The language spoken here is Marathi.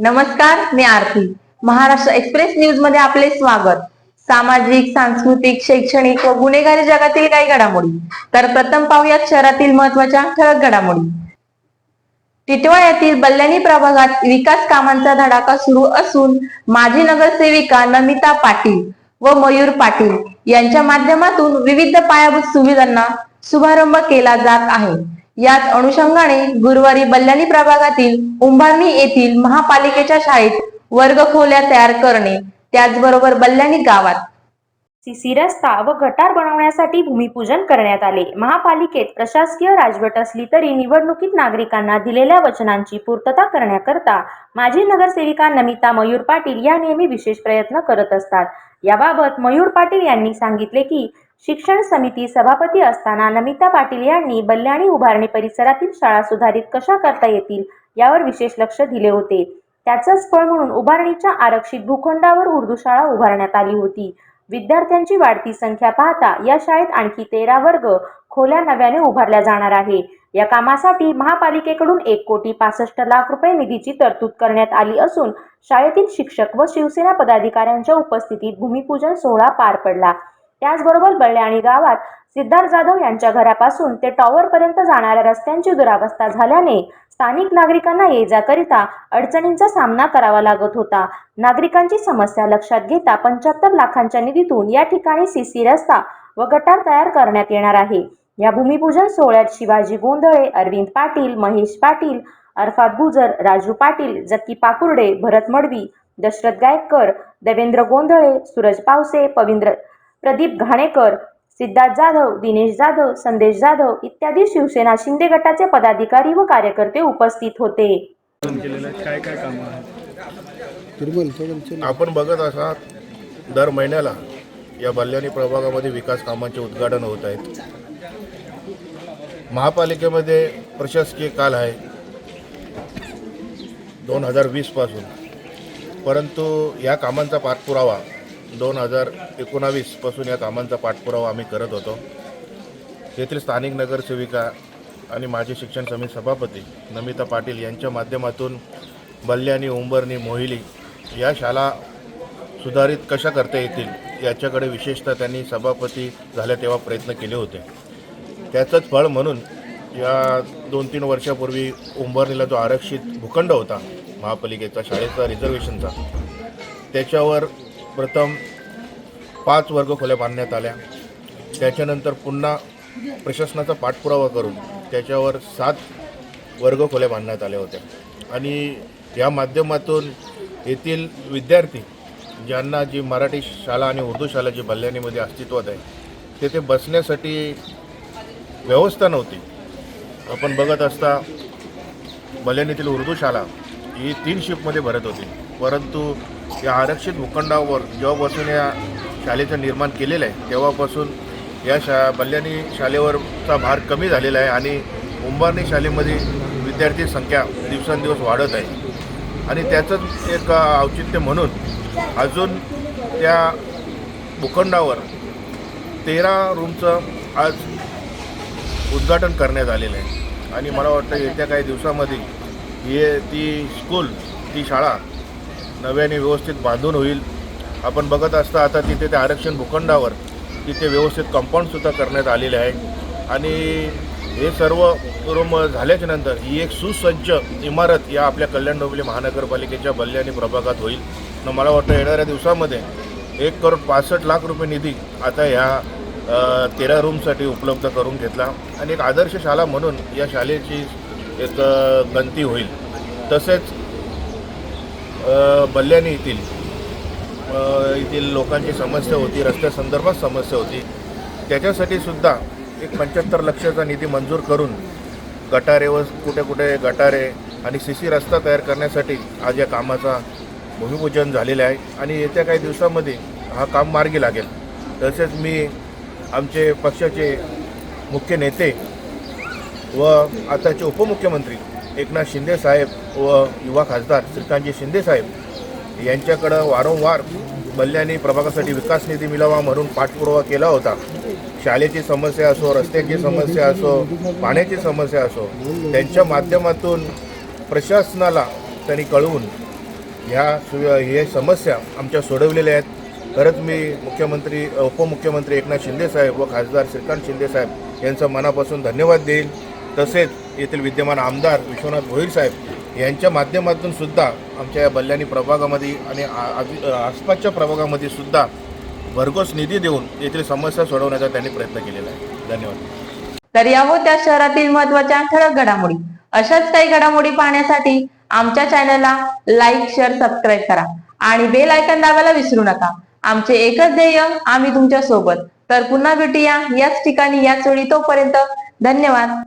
नमस्कार मी आरती. महाराष्ट्र एक्सप्रेस न्यूजमध्ये आपले स्वागत. सामाजिक सांस्कृतिक शैक्षणिक व गुन्हेगारी जगातील काही घडामोडी. तर प्रथम पाहूयात शहरातील महत्त्वाच्या ठळक घडामोडी. टिटवा येथील बल्ल्याणी प्रभागात विकास कामांचा धडाका सुरू असून माजी नगरसेविका नमिता पाटील व मयूर पाटील यांच्या माध्यमातून विविध पायाभूत सुविधांना शुभारंभ केला जात आहे. याच अनुषंगाने गुरुवारी बल्ल्याणी प्रभागातील उंभारणी येथील महापालिकेच्या शाळेत वर्ग खोल्या तयार करणे त्याचबरोबर बल्ल्याणी गावात. सीसी रस्ता व गटार बनवण्यासाठी भूमिपूजन करण्यात आले. महापालिकेत प्रशासकीय राजवट असली तरी निवडणुकीत नागरिकांना दिलेल्या वचनांची पूर्तता करण्याकरता माजी नगरसेविका नमिता मयूर पाटील या नेहमी विशेष प्रयत्न करत असतात. याबाबत मयूर पाटील यांनी सांगितले की शिक्षण समिती सभापती असताना नमिता पाटील यांनी बल्ल्याणी उभारणी परिसरातील शाळा सुधारित कशा करता येतील यावर विशेष लक्ष दिले होते. त्याचंच फळ म्हणून उभारणीच्या आरक्षित भूखंडावर उर्दू शाळा उभारण्यात आली होती. विद्यार्थ्यांची वाढती संख्या पाहता या शाळेत आणखी तेरा वर्ग खोल्या नव्याने उभारल्या जाणार आहे. या कामासाठी महापालिकेकडून एक कोटी पासष्ट लाख रुपये निधीची तरतूद करण्यात आली असून शाळेतील शिक्षक व शिवसेना पदाधिकाऱ्यांच्या उपस्थितीत भूमिपूजन सोहळा पार पडला. त्याचबरोबर बळ्याणी गावात सिद्धार्थ जाधव यांच्या घरापासून ते टॉवरपर्यंत जाणाऱ्या रस्त्यांची दुरावस्था झाल्याने स्थानिक नागरिकांना ये जाकरिता अडचणींचा सामना करावा लागत होता. नागरिकांची समस्या लक्षात घेता पंच्याहत्तर लाखांच्या निधीतून या ठिकाणी सीसी रस्ता व गटार तयार करण्यात येणार आहे. या भूमिपूजन सोहळ्यात शिवाजी गोंधळे अरविंद पाटील महेश पाटील अरफात गुजर राजू पाटील जक्की पाकुर्डे भरत मडवी दशरथ गायककर देवेंद्र गोंधळे सूरज पावसे पविंद्र प्रदीप घाणेकर सिद्धार्थ जाधव दिनेश जाधव संदेश जाधव इत्यादी शिवसेना शिंदे गटाचे पदाधिकारी व कार्यकर्ते उपस्थित होते. आपण बघत असाल दर महिन्याला या बल्ल्याणी प्रभागामध्ये विकास कामांचे उद्घाटन होत आहेत. महापालिकेमध्ये प्रशासकीय काल आहे. दोन हजार वीसपासून परंतु या कामांचा पाठपुरावा दोन हजार एकोणावीसपासून या कामांचा पाठपुरावा आम्ही करत होतो. येथील स्थानिक नगरसेविका आणि माजी शिक्षण समिती सभापती नमिता पाटील यांच्या माध्यमातून बल्ल्यानी उंबरणी मोहिली या शाळा सुधारित कशा करता येतील याच्याकडे विशेषतः त्यांनी सभापती झाल्या तेव्हा प्रयत्न केले होते. त्याचंच फळ म्हणून या दोन तीन वर्षापूर्वी उंबरणीला जो आरक्षित भूखंड होता महापालिकेचा शाळेचा रिझर्वेशनचा त्याच्यावर प्रथम पाच वर्ग खोल्या बांधण्यात आल्या. त्याच्यानंतर पुन्हा प्रशासनाचा पाठपुरावा करून त्याच्यावर सात वर्ग खोल्या बांधण्यात आल्या होत्या. आणि या माध्यमातून येथील विद्यार्थी ज्यांना जी मराठी शाळा आणि उर्दू शाळा जी बल्ल्याणीमध्ये अस्तित्वात आहे तेथे बसण्यासाठी व्यवस्था नव्हती. आपण बघत असता बल्याणीतील उर्दू शाळा ही तीन शिफ्टमध्ये भरत होती. परंतु या आरक्षित भूखंडावर जेव्हापासून या शाळेचं निर्माण केलेलं आहे तेव्हापासून या शा बल्ल्याणी शाळेवरचा भार कमी झालेला आहे आणि उंबारणी शाळेमध्ये विद्यार्थी संख्या दिवसेंदिवस वाढत आहे. आणि त्याचंच एक औचित्य म्हणून अजून त्या भूखंडावर तेरा रूमचं आज उद्घाटन करण्यात आलेलं आहे. आणि मला वाटतं येत्या काही दिवसामध्ये हे ती स्कूल ती शाळा. नव्याने व्यवस्थित बांधून होईल. आपण बघत असता आता तिथे त्या आरक्षण भूखंडावर तिथे व्यवस्थित कंपाऊंडसुद्धा करण्यात आलेले आहे. आणि हे सर्व रूम झाल्याच्यानंतर ही एक सुसज्ज इमारत या आपल्या कल्याण डोंबिवली महानगरपालिकेच्या बल्ल्याने प्रभागात होईल. न मला वाटतं येणाऱ्या दिवसामध्ये एक करोड पासष्ट लाख रुपये निधी आता ह्या तेरा रूमसाठी उपलब्ध करून घेतला. आणि एक आदर्श शाळा म्हणून या शाळेची एक गणती होईल. तसेच अ, बल्ल्याणी येथील येथील लोकांची समस्या होती रस्त्यासंदर्भात समस्या होती. त्याच्यासाठी सुद्धा एक पंच्याहत्तर लक्षाचा निधी मंजूर करून गटारे व कुठे कुठे गटारे आणि सी सी रस्ता तयार करण्यासाठी आज या कामाचा भूमिपूजन झालेलं आहे आणि येत्या काही दिवसामध्ये हा काम मार्गी लागेल. तसेच मी आमचे पक्षाचे मुख्य नेते व आताचे उपमुख्यमंत्री एकनाथ शिंदे साहेब व युवा खासदार श्रीकांतजी शिंदे साहेब यांच्याकडं वारंवार बल्ल्याने प्रभागासाठी विकास निधी मिळावा म्हणून पाठपुरावा केला होता. शाळेची समस्या असो रस्त्याची समस्या असो पाण्याची समस्या असो त्यांच्या माध्यमातून प्रशासनाला त्यांनी कळवून ह्या सु हे समस्या आमच्या सोडवलेल्या आहेत. खरंच मी मुख्यमंत्री उपमुख्यमंत्री एकनाथ शिंदे साहेब व खासदार श्रीकांत शिंदे साहेब यांचं मनापासून धन्यवाद देईल. तसेच येथील विद्यमान आमदार विश्वनाथ भोईर साहेब यांच्या माध्यमातून सुद्धा आमच्या या बल्ल्याणी प्रभागामध्ये आणि आसपासच्या प्रभागामध्ये सुद्धा भरघोस निधी देऊन येथील समस्या सोडवण्याचा त्यांनी प्रयत्न केलेला आहे. धन्यवाद. तर यावो त्या शहरातील महत्त्वाच्या ठळक घडामोडी. अशाच काही घडामोडी पाहण्यासाठी आमच्या चॅनलला लाईक शेअर सबस्क्राईब करा आणि बेल आयकॉन दाबायला विसरू नका. आमचे एकच ध्येय आम्ही तुमच्यासोबत. तर पुन्हा भेटूया याच ठिकाणी याच वेळी तोपर्यंत धन्यवाद.